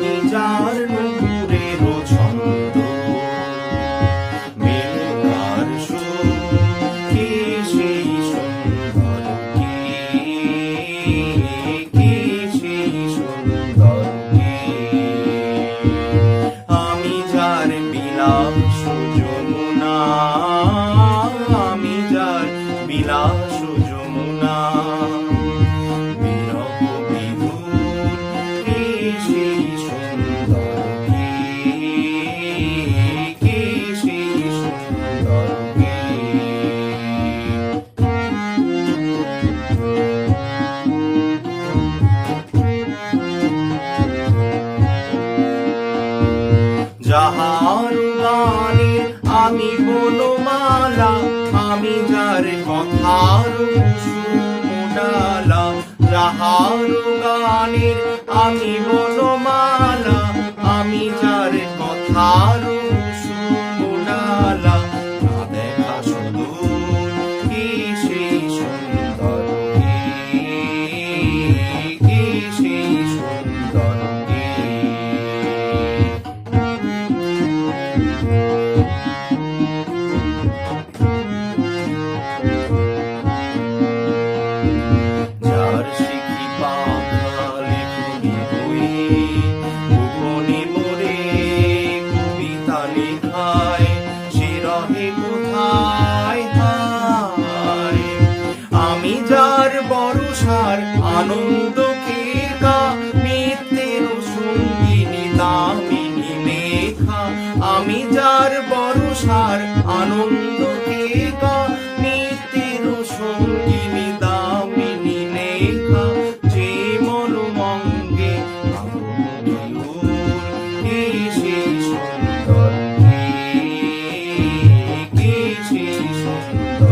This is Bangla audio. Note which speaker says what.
Speaker 1: নিজার নুপুরের ছন্দ। মেলকার কে সেই সুন্দর কে? কে সেই সুন্দর কে? আমি যার বিলাস যমুনা আমি যার বিলাস যমুনা গানে আমি মালা আমি যার কথার ডালা। যাহার গানের আমি বনমালা আমি যার কথার আনন্দ কীর্কা নিত্যের সঙ্গিনী দামিনী মেঘা। আমি যার বরসার আনন্দ কীর্কা নিত্যের সঙ্গিনী দামিনী মেঘা। যে মন মঙ্গে সুন্দর কে সে সুন্দর